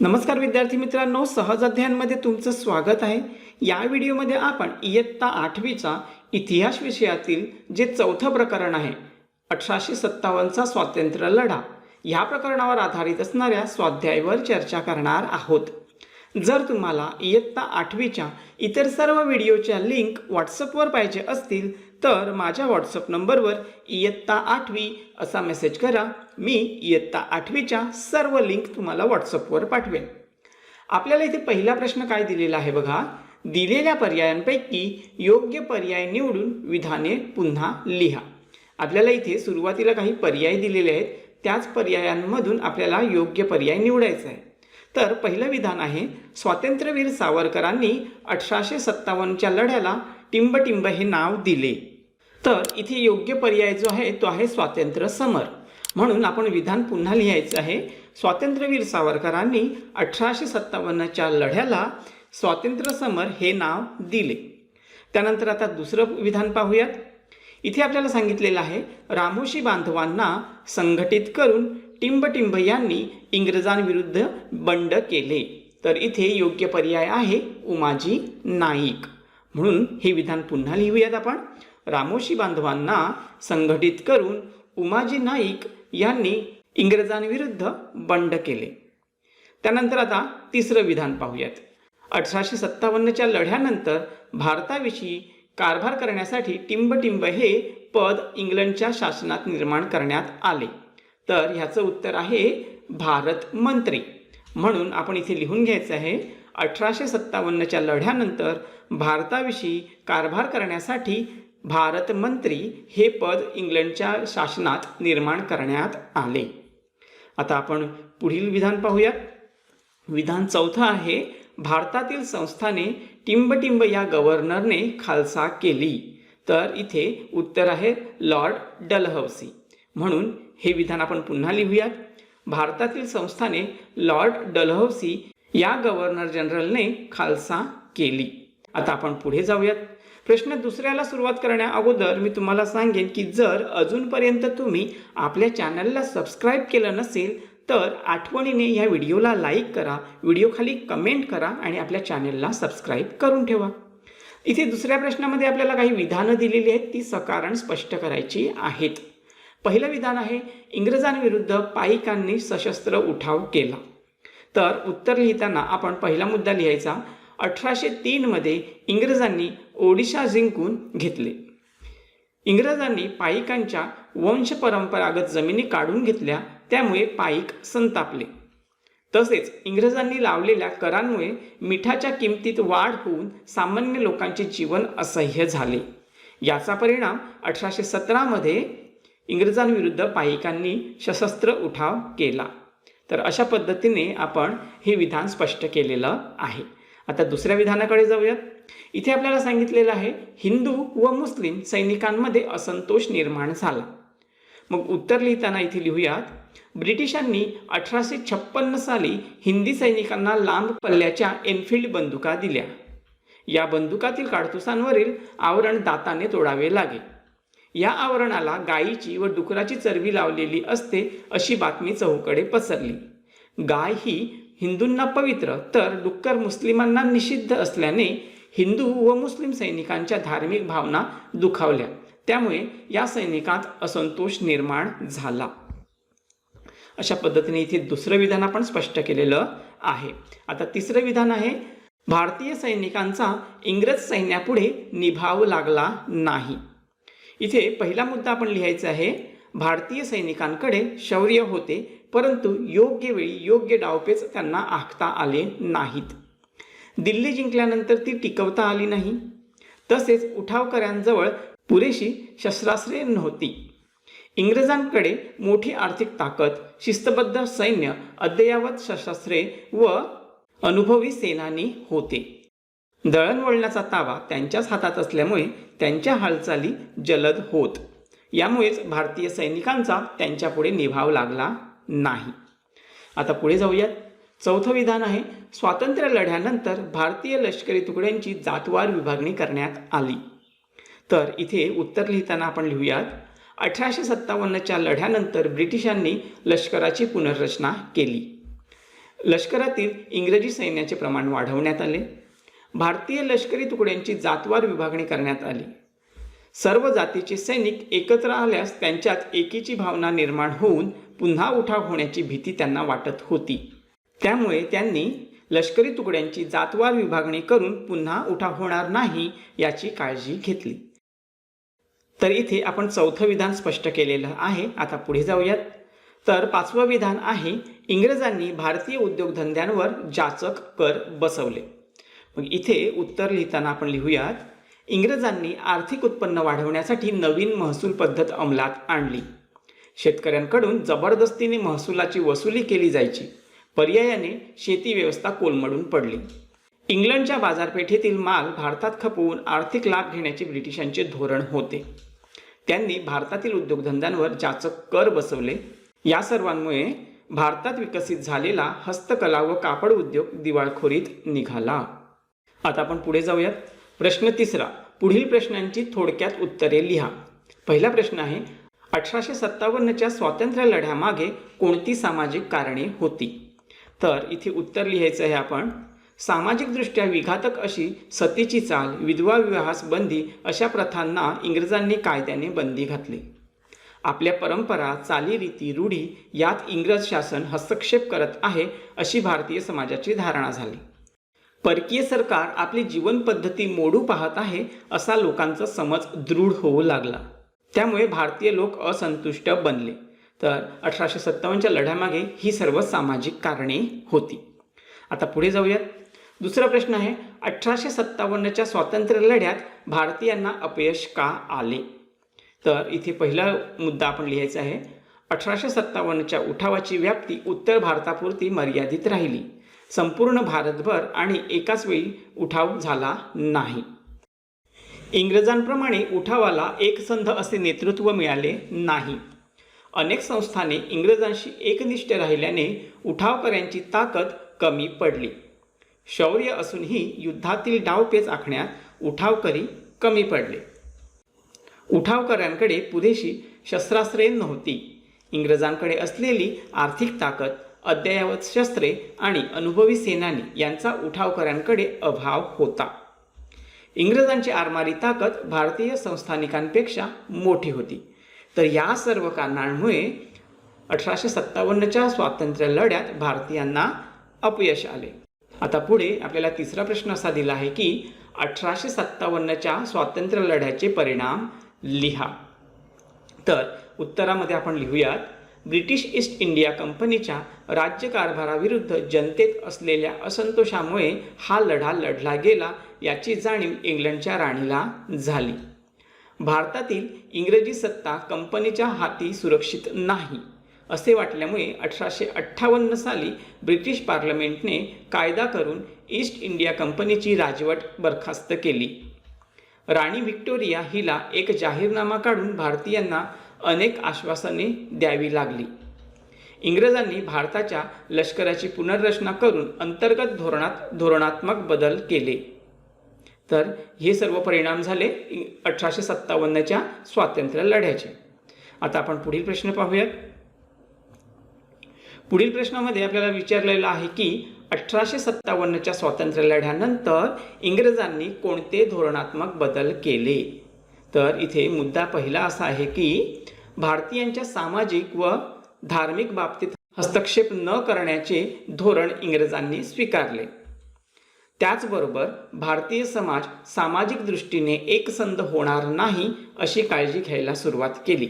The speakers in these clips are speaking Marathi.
नमस्कार विद्यार्थी मित्रांनो सहज अध्ययनमध्ये तुमचं स्वागत आहे. या व्हिडिओमध्ये आपण इयत्ता आठवीचा इतिहास विषयातील जे चौथं प्रकरण आहे अठराशे सत्तावन्नचा स्वातंत्र्य लढा ह्या प्रकरणावर आधारित असणाऱ्या स्वाध्यायावर चर्चा करणार आहोत. जर तुम्हाला इयत्ता आठवीच्या इतर सर्व व्हिडिओच्या लिंक व्हॉट्सअपवर पाहिजे असतील तर माझ्या व्हॉट्सअप नंबरवर इयत्ता आठवी असा मेसेज करा. मी इयत्ता आठवीच्या सर्व लिंक तुम्हाला व्हॉट्सअपवर पाठवेन. आपल्याला इथे पहिला प्रश्न काय दिलेला आहे बघा? दिलेल्या पर्यायांपैकी योग्य पर्याय निवडून विधाने पुन्हा लिहा. आपल्याला इथे सुरुवातीला काही पर्याय दिलेले आहेत. त्याच पर्यायांमधून आपल्याला योग्य पर्याय निवडायचा आहे. तर पहिलं विधान आहे स्वातंत्र्यवीर सावरकरांनी अठराशे सत्तावन्नच्या लढ्याला टिंबटिंब हे नाव दिले. तर इथे योग्य पर्याय जो आहे तो आहे स्वातंत्र्य समर. म्हणून आपण विधान पुन्हा लिहायचं आहे. स्वातंत्र्यवीर सावरकरांनी अठराशे सत्तावन्नच्या लढ्याला स्वातंत्र्य समर हे नाव दिले. त्यानंतर आता दुसरं विधान पाहूयात. इथे आपल्याला सांगितलेलं आहे रामोशी बांधवांना संघटित करून टिंबटिंब यांनी इंग्रजांविरुद्ध बंड केले. तर इथे योग्य पर्याय आहे उमाजी नाईक. म्हणून हे विधान पुन्हा लिहूयात आपण. रामोशी बांधवांना संघटित करून उमाजी नाईक यांनी इंग्रजांविरुद्ध बंड केले. त्यानंतर आता तिसरं विधान पाहूयात. अठराशे सत्तावन्नच्या लढ्यानंतर भारताविषयी कारभार करण्यासाठी टिंबटिंब हे पद इंग्लंडच्या शासनात निर्माण करण्यात आले. तर ह्याचं उत्तर आहे भारत मंत्री. म्हणून आपण इथे लिहून घ्यायचं आहे अठराशे सत्तावन्नच्या लढ्यानंतर भारताविषयी कारभार करण्यासाठी भारत मंत्री हे पद इंग्लंडच्या शासनात निर्माण करण्यात आले. आता आपण पुढील विधान पाहूयात विधान चौथं आहे भारतातील संस्थाने टिंबटिंब या गव्हर्नरने खालसा केली. तर इथे उत्तर आहे लॉर्ड डलहौसी. म्हणून हे विधान आपण पुन्हा लिहूयात. भारतातील संस्थाने लॉर्ड डलहौसी या गव्हर्नर जनरलने खालसा केली. आता आपण पुढे जाऊयात. प्रश्न दुसऱ्याला सुरुवात करण्या अगोदर मी तुम्हाला सांगेन की जर अजूनपर्यंत तुम्ही आपल्या चॅनलला सबस्क्राईब केलं नसेल तर आठवणीने या व्हिडिओला लाईक करा व्हिडिओखाली कमेंट करा आणि आपल्या चॅनलला सबस्क्राईब करून ठेवा. इथे दुसऱ्या प्रश्नामध्ये आपल्याला काही विधानं दिलेली आहेत ती सकारण स्पष्ट करायची आहेत. पहिलं विधान आहे इंग्रजांविरुद्ध पाईकांनी सशस्त्र उठाव केला. तर उत्तर लिहिताना आपण पहिला मुद्दा लिहायचा अठराशे तीनमध्ये इंग्रजांनी ओडिशा जिंकून घेतले. इंग्रजांनी पाईकांच्या वंशपरंपरागत जमिनी काढून घेतल्या त्यामुळे पाईक संतापले. तसेच इंग्रजांनी लावलेल्या करांमुळे मिठाच्या किमतीत वाढ होऊन सामान्य लोकांचे जीवन असह्य झाले. याचा परिणाम अठराशे सतरामध्ये इंग्रजांविरुद्ध पाईकांनी सशस्त्र उठाव केला. तर अशा पद्धतीने आपण हे विधान स्पष्ट केलेलं आहे. आता दुसऱ्या विधानाकडे जाऊयात. इथे आपल्याला सांगितलेलं आहे हिंदू व मुस्लिम सैनिकांमध्ये असंतोष निर्माण झाला. मग उत्तर लिहिताना इथे लिहूयात ब्रिटिशांनी अठराशे छप्पन्न साली हिंदी सैनिकांना लांब पल्ल्याच्या एनफिल्ड बंदुका दिल्या. या बंदुकातील काडतुसांवरील आवरण दाताने तोडावे लागे. या आवरणाला गायीची व डुकराची चरबी लावलेली असते अशी बातमी चहूकडे पसरली. गाय ही हिंदूंना पवित्र तर डुक्कर मुस्लिमांना निषिद्ध असल्याने हिंदू व मुस्लिम सैनिकांच्या धार्मिक भावना दुखावल्या. त्यामुळे या सैनिकात असंतोष निर्माण झाला. अशा पद्धतीने इथे दुसरं विधान आपण स्पष्ट केलेलं आहे. आता तिसरं विधान आहे भारतीय सैनिकांचा इंग्रज सैन्यापुढे निभाव लागला नाही. इथे पहिला मुद्दा आपण लिहायचा आहे भारतीय सैनिकांकडे शौर्य होते परंतु योग्य वेळी योग्य डावपेच त्यांना आखता आले नाहीत. दिल्ली जिंकल्यानंतर ती टिकवता आली नाही. तसेच उठावकऱ्यांजवळ पुरेशी शस्त्रास्त्रे नव्हती. इंग्रजांकडे मोठी आर्थिक ताकद शिस्तबद्ध सैन्य अद्ययावत शस्त्रास्त्रे व अनुभवी सेनानी होते. दळणवळणाचा ताबा त्यांच्याच हातात असल्यामुळे त्यांच्या हालचाली जलद होत. यामुळेच भारतीय सैनिकांचा त्यांच्यापुढे निभाव लागला नाही. आता पुढे जाऊयात. चौथं विधान आहे स्वातंत्र्य लढ्यानंतर भारतीय लष्करी तुकड्यांची जातवार विभागणी करण्यात आली. तर इथे उत्तर लिहिताना आपण लिहूयात. अठराशे सत्तावन्नच्या लढ्यानंतर ब्रिटिशांनी लष्कराची पुनर्रचना केली. लष्करातील इंग्रजी सैन्याचे प्रमाण वाढवण्यात आले. भारतीय लष्करी तुकड्यांची जातवार विभागणी करण्यात आली. सर्व जातीचे सैनिक एकत्र आल्यास त्यांच्यात एकीची भावना निर्माण होऊन पुन्हा उठाव होण्याची भीती त्यांना वाटत होती. त्यामुळे त्यांनी लष्करी तुकड्यांची जातवार विभागणी करून पुन्हा उठाव होणार नाही याची काळजी घेतली. तर इथे आपण चौथं विधान स्पष्ट केलेलं आहे. आता पुढे जाऊयात. तर पाचवं विधान आहे इंग्रजांनी भारतीय उद्योगधंद्यांवर जाचक कर बसवले. मग इथे उत्तर लिहिताना आपण लिहूयात. इंग्रजांनी आर्थिक उत्पन्न वाढवण्यासाठी नवीन महसूल पद्धत अंमलात आणली. शेतकऱ्यांकडून जबरदस्तीने महसुलाची वसुली केली जायची. पर्यायाने शेती व्यवस्था कोलमडून पडली. इंग्लंडच्या बाजारपेठेतील माल भारतात खपवून आर्थिक लाभ घेण्याचे ब्रिटिशांचे धोरण होते. त्यांनी भारतातील उद्योगधंद्यांवर जाचक कर बसवले. या सर्वांमुळे भारतात विकसित झालेला हस्तकला व कापड उद्योग दिवाळखोरीत निघाला. आता आपण पुढे जाऊयात. प्रश्न तिसरा पुढील प्रश्नांची थोडक्यात उत्तरे लिहा. पहिला प्रश्न आहे अठराशे सत्तावन्नच्या स्वातंत्र्य लढ्यामागे कोणती सामाजिक कारणे होती? तर इथे उत्तर लिहायचं आहे आपण सामाजिकदृष्ट्या विघातक अशी सतीची चाल विधवा विवाहास बंदी अशा प्रथांना इंग्रजांनी कायद्याने बंदी घातली. आपल्या परंपरा चालीरीती रूढी यात इंग्रज शासन हस्तक्षेप करत आहे अशी भारतीय समाजाची धारणा झाली. परकीय सरकार आपली जीवनपद्धती मोडू पाहत आहे असा लोकांचा समज दृढ होऊ लागला. त्यामुळे भारतीय लोक असंतुष्ट बनले. तर अठराशे सत्तावन्नच्या लढ्यामागे ही सर्व सामाजिक कारणे होती. आता पुढे जाऊयात. दुसरा प्रश्न आहे अठराशे सत्तावन्नच्या स्वातंत्र्य लढ्यात भारतीयांना अपयश का आले? तर इथे पहिला मुद्दा आपण लिहायचा आहे अठराशे सत्तावन्नच्या उठावाची व्याप्ती उत्तर भारतापुरती मर्यादित राहिली. संपूर्ण भारतभर आणि एकाच वेळी उठाव झाला नाही. इंग्रजांप्रमाणे उठावाला एकसंध असे नेतृत्व मिळाले नाही. अनेक संस्थाने इंग्रजांशी एकनिष्ठ राहिल्याने उठावकऱ्यांची ताकद कमी पडली. शौर्य असूनही युद्धातील डावपेच आखण्यात उठावकरी कमी पडले. उठावकऱ्यांकडे पुरेशी शस्त्रास्त्रे नव्हती. इंग्रजांकडे असलेली आर्थिक ताकद अद्ययावत शस्त्रे आणि अनुभवी सेनानी यांचा उठावकऱ्यांकडे अभाव होता. इंग्रजांची आरमारी ताकद भारतीय संस्थानिकांपेक्षा मोठी होती. तर या सर्व कारणांमुळे अठराशे सत्तावन्नच्या स्वातंत्र्य लढ्यात भारतीयांना अपयश आले. आता पुढे आपल्याला तिसरा प्रश्न असा दिला आहे की अठराशे सत्तावन्नच्या स्वातंत्र्य लढ्याचे परिणाम लिहा. तर उत्तरामध्ये आपण लिहूयात ब्रिटिश ईस्ट इंडिया कंपनीच्या राज्यकारभाराविरुद्ध जनतेत असलेल्या असंतोषामुळे हा लढा लढला गेला याची जाणीव इंग्लंडच्या राणीला झाली. भारतातील इंग्रजी सत्ता कंपनीच्या हाती सुरक्षित नाही असे वाटल्यामुळे अठराशे अठ्ठावन्न साली ब्रिटिश पार्लमेंटने कायदा करून ईस्ट इंडिया कंपनीची राजवट बरखास्त केली. राणी व्हिक्टोरिया हिला एक जाहीरनामा काढून भारतीयांना अनेक आश्वासने द्यावी लागली. इंग्रजांनी भारताच्या लष्कराची पुनर्रचना करून अंतर्गत धोरणात धोरणात्मक बदल केले. तर हे सर्व परिणाम झाले अठराशे सत्तावन्नच्या स्वातंत्र्य लढ्याचे. आता आपण पुढील प्रश्न पाहूयात. पुढील प्रश्नामध्ये आपल्याला विचारलेलं आहे की अठराशे सत्तावन्नच्या स्वातंत्र्य लढ्यानंतर इंग्रजांनी कोणते धोरणात्मक बदल केले? तर इथे मुद्दा पहिला असा आहे की भारतीयांच्या सामाजिक व धार्मिक बाबतीत हस्तक्षेप न करण्याचे धोरण इंग्रजांनी स्वीकारले. त्याचबरोबर भारतीय समाज सामाजिक दृष्टीने एकसंध होणार नाही अशी काळजी घ्यायला सुरुवात केली.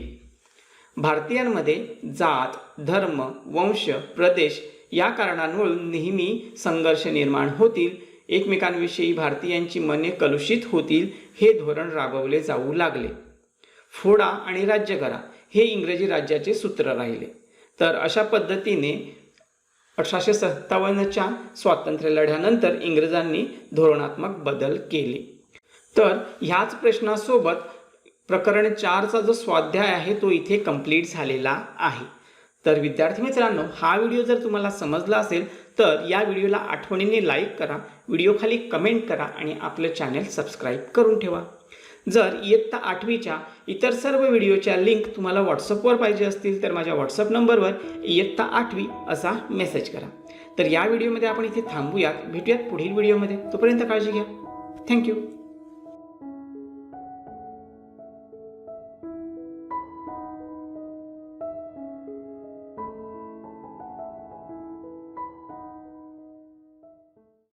भारतीयांमध्ये जात धर्म वंश प्रदेश या कारणांवरून नेहमी संघर्ष निर्माण होतील. एकमेकांविषयी भारतीयांची मने कलुषित होतील हे धोरण राबवले जाऊ लागले. फोडा आणि राज्य करा. हे इंग्रजी राज्याचे सूत्र राहिले. तर अशा पद्धतीने अठराशे सत्तावन्नच्या स्वातंत्र्य लढ्यानंतर इंग्रजांनी धोरणात्मक बदल केले. तर ह्याच प्रश्नासोबत प्रकरण चारचा जो स्वाध्याय आहे तो इथे कंप्लीट झालेला आहे. तर विद्यार्थी मित्रांनो हा व्हिडिओ जर तुम्हाला समजला असेल तर या व्हिडिओला आठवणीने लाईक करा व्हिडिओखाली कमेंट करा आणि आपलं चॅनल सबस्क्राईब करून ठेवा. जर इयत्ता आठवीच्या इतर सर्व व्हिडिओच्या लिंक तुम्हाला व्हॉट्सअपवर पाहिजे असतील तर माझ्या व्हॉट्सअप नंबरवर इयत्ता आठवी असा मेसेज करा. तर या व्हिडिओमध्ये आपण इथे थांबूयात भेटूयात पुढील व्हिडिओमध्ये. तोपर्यंत काळजी घ्या. थँक्यू.